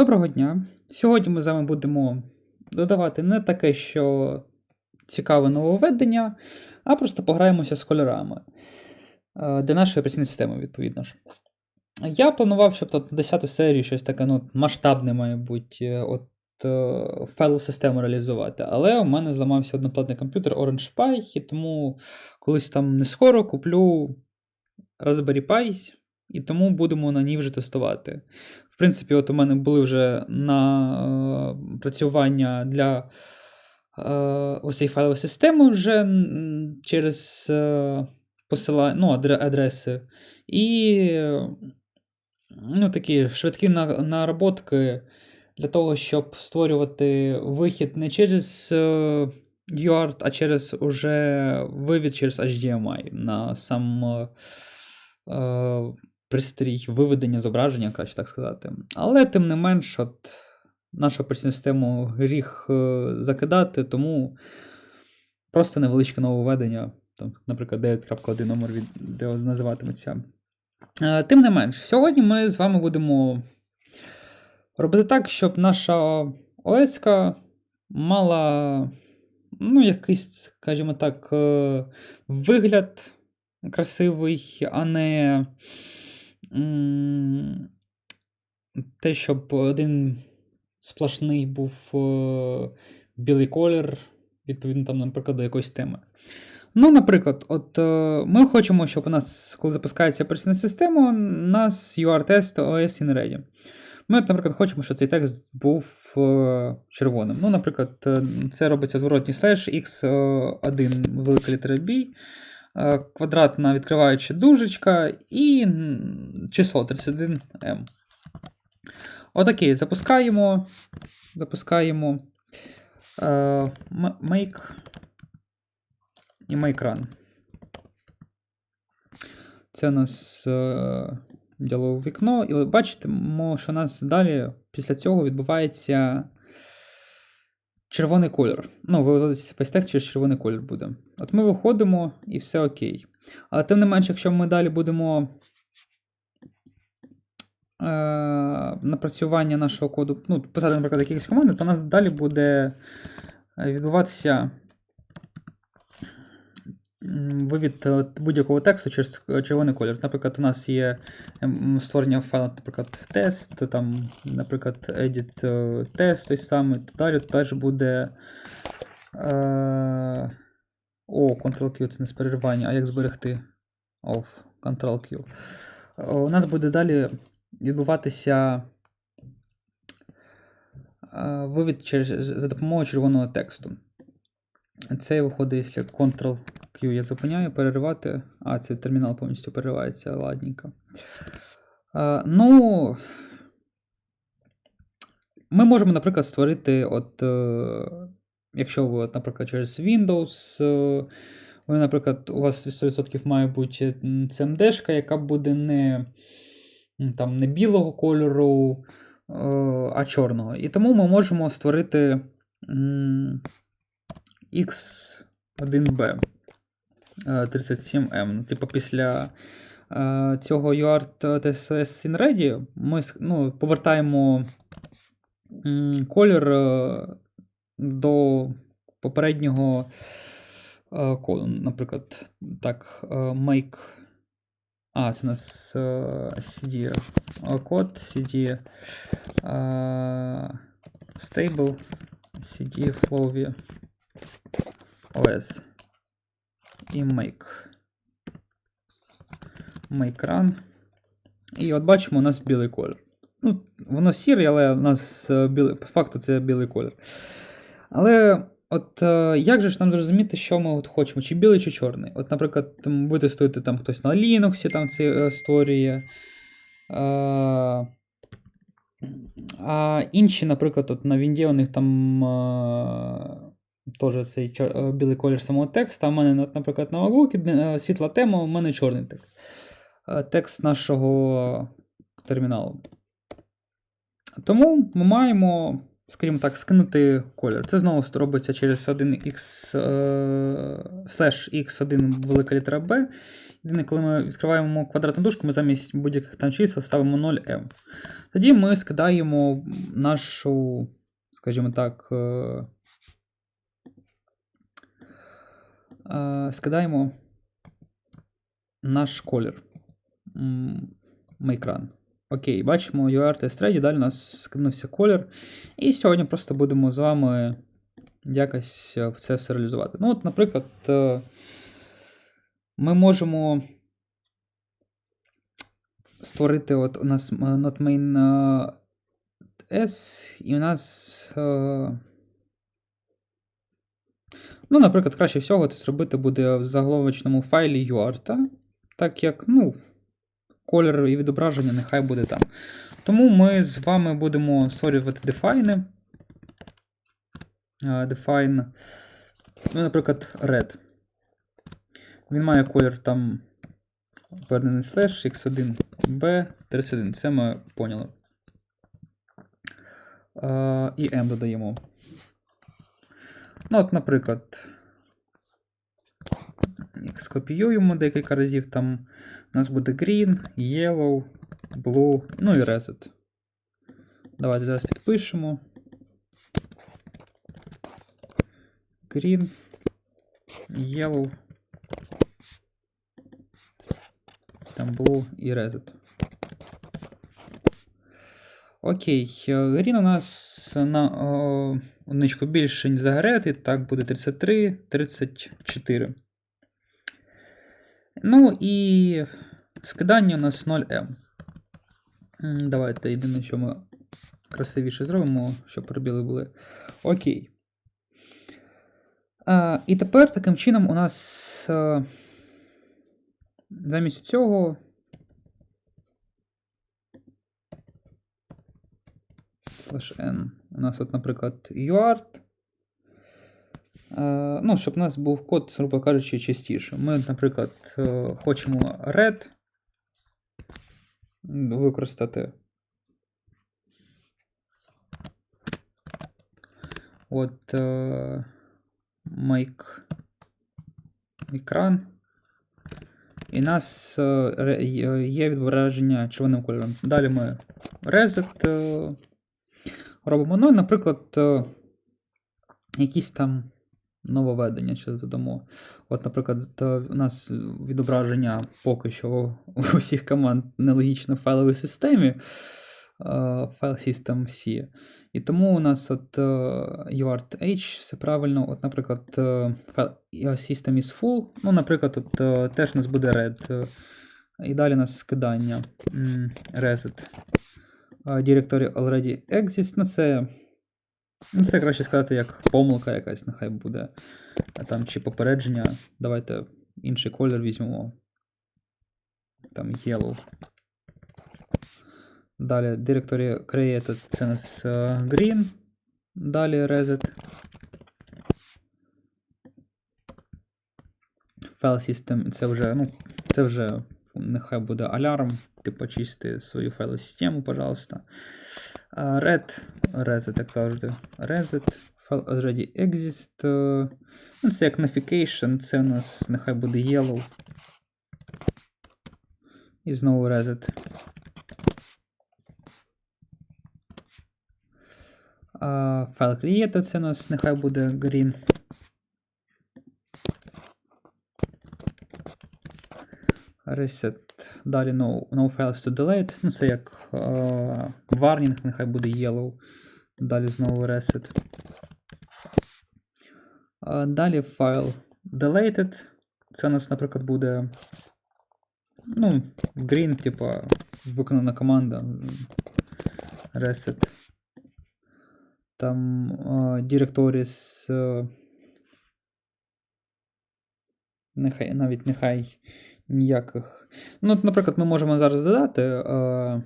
Доброго дня! Сьогодні ми з вами будемо додавати не таке, що цікаве нововведення, а просто пограємося з кольорами е, для нашої операційної системи, відповідно ж. Я планував, щоб тут 10 серію щось таке ну, масштабне, має бути, е, от е, файлову систему реалізувати. Але у мене зламався одноплатний комп'ютер Orange Pi, і тому колись там не скоро куплю Raspberry Pi, і тому будемо на ній вже тестувати. В принципі, от у мене були вже на е, працювання для е, ось файлової системи вже через е, посила... ну, адреси. І ну, такі швидкі наработки для того, щоб створювати вихід не через е, UART, а через уже вивід через HDMI на сам е, е, пристрій виведення зображення, краще так сказати. Але тим не менш, от нашу операційну систему гріх е, закидати, тому просто невеличке нововведення, там, наприклад, 9.1 номер відео називатиметься. Е, Тим не менш, сьогодні ми з вами будемо робити так, щоб наша ОС мала ну, якийсь, скажімо так, е, вигляд красивий, а не те, щоб один сплошний був е, білий колір, відповідно, там, наприклад, до якоїсь теми. Ну, наприклад, от е, ми хочемо, щоб у нас, коли запускається операційна система, у нас UR-тест OS in ready. Ми, от, наприклад, хочемо, щоб цей текст був е, червоним. Ну, наприклад, це робиться зворотній слеш x1 велика літера B, квадратна відкриваюча дужечка і число 31m. Отакий, запускаємо. Запускаємо е, make і make run. Це у нас е, діалогове вікно. І ви бачите, що у нас далі після цього відбувається червоний колір. Ну, виводиться весь текст через червоний колір буде. От ми виходимо і все окей. Але тим не менше, якщо ми далі будемо е, напрацювання нашого коду, ну, писати, наприклад, якісь команди, то у нас далі буде е, відбуватися вивід е, будь-якого тексту через е, червоний колір. Наприклад, у нас є ем, створення файлу, наприклад, тест, там, наприклад, edit е, тест той самий, то далі теж буде. Е, о, Ctrl-Q це не з переривання, а як зберегти? Off, Ctrl-Q. Е, У нас буде далі відбуватися е, вивід через, за допомогою червоного тексту. Це виходить, якщо Ctrl-Q я зупиняю, переривати. А, це термінал повністю переривається, ладненько. Е, ну, ми можемо, наприклад, створити, от, е, якщо ви, от, наприклад, через Windows, е, ви, наприклад, у вас 100% має бути CMD, яка буде не, там, не білого кольору, е, а чорного. І тому ми можемо створити м, X1B е, 37M. Ну, типу, після е, цього UART TSS in ми ну, повертаємо м, колір е, до попереднього е, коду. Наприклад, так, е, make. А, це у нас е, CD код, CD е, stable, CD flowy OS і make. Make run. І от бачимо, у нас білий колір. Ну, воно сірий, але у нас е, білий, по факту це білий колір. Але от е, як же ж нам зрозуміти, що ми от хочемо, чи білий, чи чорний? От, наприклад, ви тестуєте там хтось на Linux там це е, створює. Е, а інші, наприклад, от на Вінді у них там теж цей чор- е, білий колір самого текста. В мене, наприклад, на MacBook е, світла тема, у мене чорний текст. Е, Текст нашого терміналу. Тому ми маємо, скажімо так, скинути колір. Це знову робиться через 1x е, slash x1 велика літера B Єдине, коли ми відкриваємо квадратну дужку, ми замість будь-яких там чисел ставимо 0m. Тоді ми скидаємо нашу, скажімо так, скидаємо наш колір. М, Make Окей, бачимо UR Test Ready, далі у нас скинувся колір. І сьогодні просто будемо з вами якось е, це все реалізувати. Ну, от, наприклад, е, ми можемо створити от у нас е, not main S, і у нас. Ну, наприклад, краще всього це зробити буде в заголовочному файлі UART, так як, ну, колір і відображення нехай буде там. Тому ми з вами будемо створювати. Е, Define, ну, наприклад, red. Він має колір там повернений слеш x1b31. Це ми поняли. Е, І m додаємо. Ну, от, наприклад, скопіюємо декілька разів, там у нас буде green, yellow, blue, ну і reset. Давайте зараз підпишемо. Green, yellow, там blue і reset. Окей, е, Green у нас на одничку більше, ніж загарети, так буде 33, 34. Ну і скидання у нас 0M. М, Давайте єдине, що ми красивіше зробимо, щоб пробіли були. Окей. А, і тепер таким чином у нас а, замість цього. N. У нас, от, наприклад, UART. Е, ну, щоб у нас був код, грубо кажучи, частіше. Ми, наприклад, е, хочемо red використати. От е, make екран. І у нас є- відображення червоним кольором. Далі ми reset робимо. Ну, наприклад, е, якісь там нововведення ще задамо. От, наприклад, у нас відображення поки що у всіх команд нелогічно в файловій системі. е, Файл System C. І тому у нас от е, UART H, все правильно. От, наприклад, файл System is full. Ну, наприклад, от, теж у нас буде red. І далі у нас скидання. Reset. Directory already exists. Ну, це Ну, це краще сказати, як помилка якась, нехай буде. Там чи попередження. Давайте інший колір візьмемо. Там yellow. Далі directory created це у нас е, green. Далі reset. File system це вже, ну, це вже нехай буде алярм. Ти почисти свою файлову систему, пожалуйста. Red, reset, як завжди. Reset, file already exist. е, Ну, це як notification, це у нас нехай буде yellow. І знову reset. Файл created, це у нас нехай буде green. Reset. Далі no, no files to delete. Ну, це як е, warning, нехай буде yellow. Далі знову reset. А далі файл deleted. Це у нас, наприклад, буде. Ну, green, типа, виконана команда. Reset. Там е, directories. е, Нехай, навіть нехай ніяких. Ну, от, наприклад, ми можемо зараз додати. Е,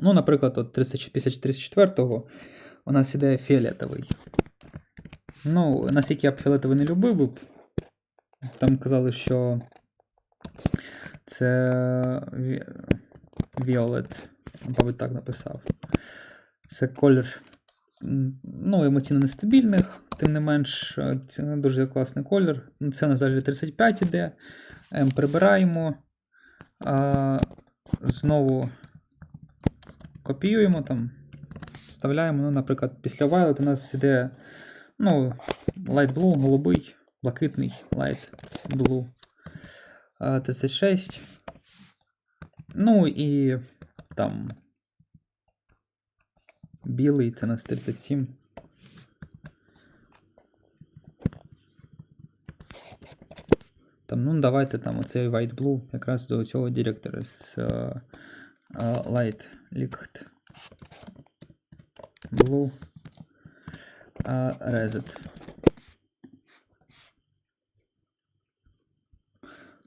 ну, наприклад, от 34-го у нас іде фіолетовий. Ну, наскільки я б фіолетовий не любив, б, там казали, що це Violet. Мабуть, так написав. Це колір ну, емоційно нестабільних, тим не менш, е, це не дуже класний колір. Ну, Це на залі 35 іде. М прибираємо. А, знову копіюємо там, вставляємо. Ну, наприклад, після Violet у нас іде ну, Light Blue, голубий, блакитний, Light Blue. А, 36. Ну і там білий, це у нас 37. Там, ну, давайте там оцей White Blue якраз до цього директора з е, Light Liquid Blue е, Reset.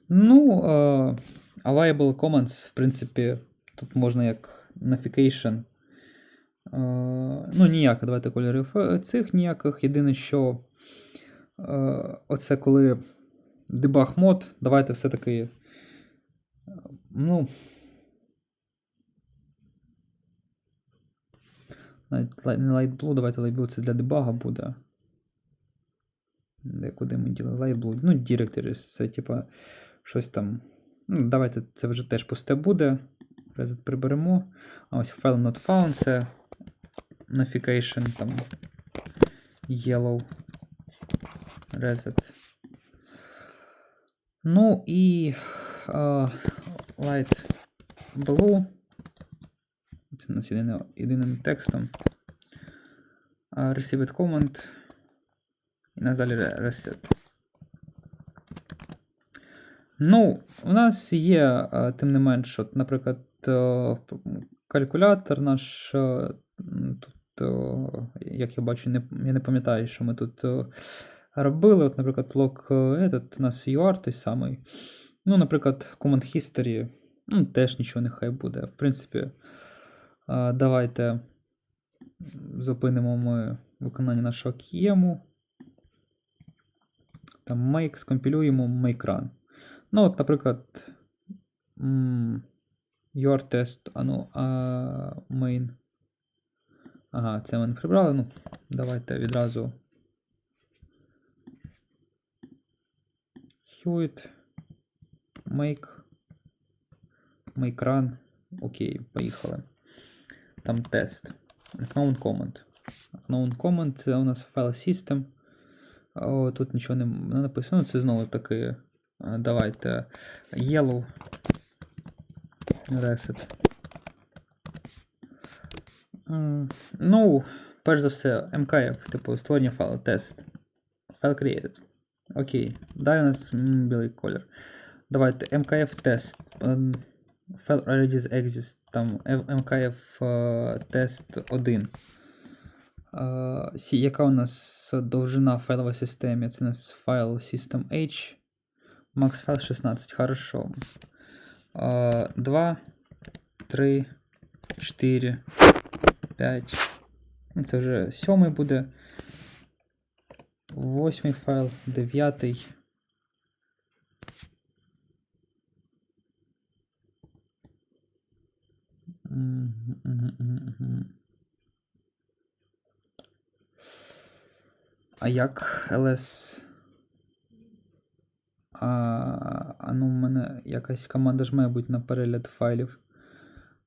Ну, е, Available Commands, в принципі, тут можна як Notification. Е, ну, ніяк, давайте кольорів е, цих ніяких. Єдине, що е, оце коли дебаг мод, давайте все-таки. е, Ну. Навіть не Light давайте Light це для дебага буде. Де куди ми діли? Light. Ну, Directories, це типа щось там. Ну, давайте це вже теж пусте буде. Reset приберемо. А ось file not found це notification там yellow reset. Ну і е, light blue. Це у нас єдине, єдиним текстом. Е, received command. І на далі re- reset. Ну, у нас є, е, тим не менш, от, наприклад, калькулятор наш тут, як я бачу, не, я не пам'ятаю, що ми тут робили. От, наприклад, лог е, этот, у нас UR той самий. Ну, наприклад, Command History, ну, теж нічого нехай буде. В принципі, е, давайте зупинимо ми виконання нашого кієму. Там make, скомпілюємо make run. Ну, от, наприклад, your test, а ну, а, main. Ага, це ми не прибрали. Ну, давайте відразу. Hewitt, make, make run. Окей, поїхали. Там тест. Unknown command. Unknown command це у нас file system. О, тут нічого не, не написано. Це знову таки. Давайте yellow reset. Ну, перш за все, MKF, типу створення файлу, тест. Файл created. Окей. Далі у нас білий колір. Давайте MKF тест. ем, File already exists. Там MKF е, тест 1. Е, сі- Яка у нас довжина в файловій системі? Це у нас файл system H. Max файл 16. Хорошо. 2, 3, 4, 5. Ну, Це вже сьомий буде. Восьмий файл, дев'ятий. А як ls? А, а ну, в мене якась команда ж має бути на перегляд файлів.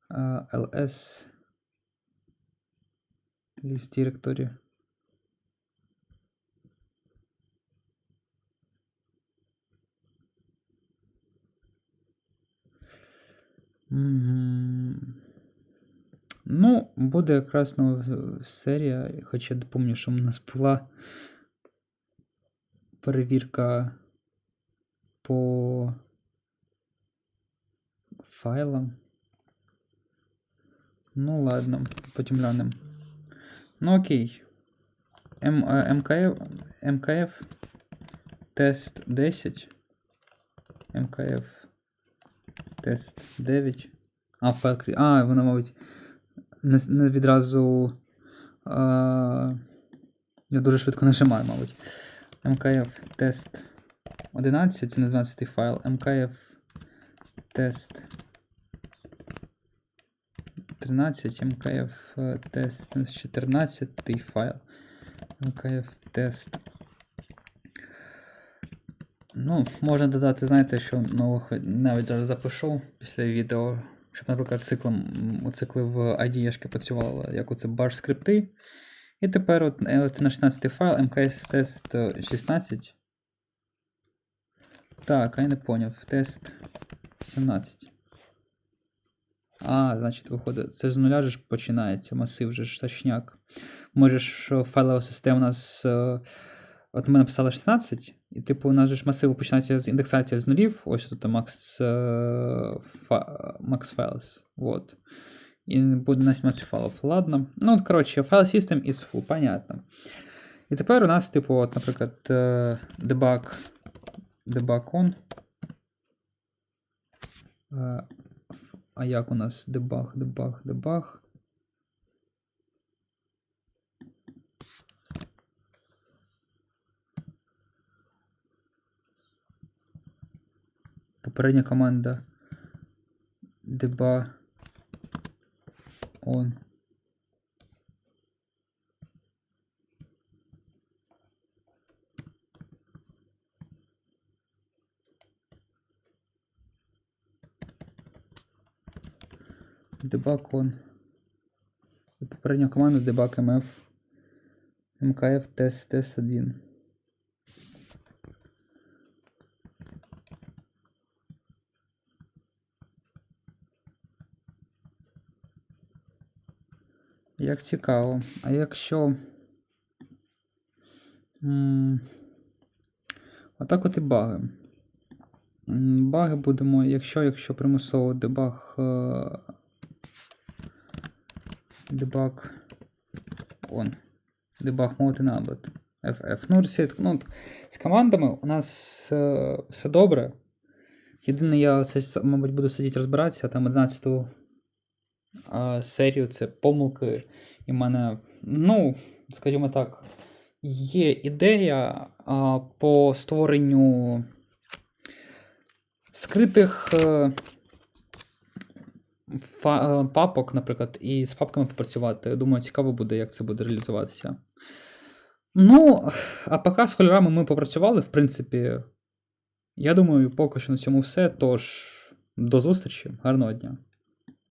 А, ls list directory. Мгм. Ну, буде якраз нова в- серія, хоча я пам'ятаю, що в нас була перевірка по файлам. Ну, ладно, потім глянемо. Ну, окей. М, е, МКФ, МКФ тест 10. МКФ тест 9. А, файл крі... А, воно, мабуть, не, не відразу. А, я дуже швидко нажимаю, мабуть. МКФ тест 11, це не 12 файл. МКФ тест 13, мкф тест 14 файл. мкф тест. Ну, можна додати, знаєте, що нових навіть зараз запишу після відео, щоб, наприклад, циклом, цикли в IDE працювали, як оце bash скрипти. І тепер от, е, це на 16 файл МКС тест 16. Так, я не поняв. Тест 17. А, значить, виходить, це з нуля ж починається масив же ж точняк. Може е, файлова система у нас. От ми написали 16, і типу у нас же ж масив починається з індексації з нулів. Ось тут max, е, max files. Вот. І буде на 17 файлів. Ладно. Ну, от, коротше, файл system is full, понятно. І тепер у нас, типу, от, наприклад, е, debug, debug on. Е, А як у нас debug, debug, debug? Попередня команда debug on. Debug on. Попередня команда debug mf. мкф тест тест 1. Як цікаво. А якщо. Отак от і баги. Баги будемо, якщо, якщо примусово дебаг. е, Дебаг on. Дебаг mode enabled. FF. Ну, ресет, ну, з командами у нас е, все добре. Єдине, я мабуть, буду сидіти розбиратися, там 11 а, серію це помилки. І в мене, ну, скажімо так, є ідея по створенню скритих е, е, папок, наприклад, і з папками попрацювати. Думаю, цікаво буде, як це буде реалізуватися. Ну, а поки з кольорами ми попрацювали, в принципі. Я думаю, поки що на цьому все. Тож, до зустрічі, гарного дня.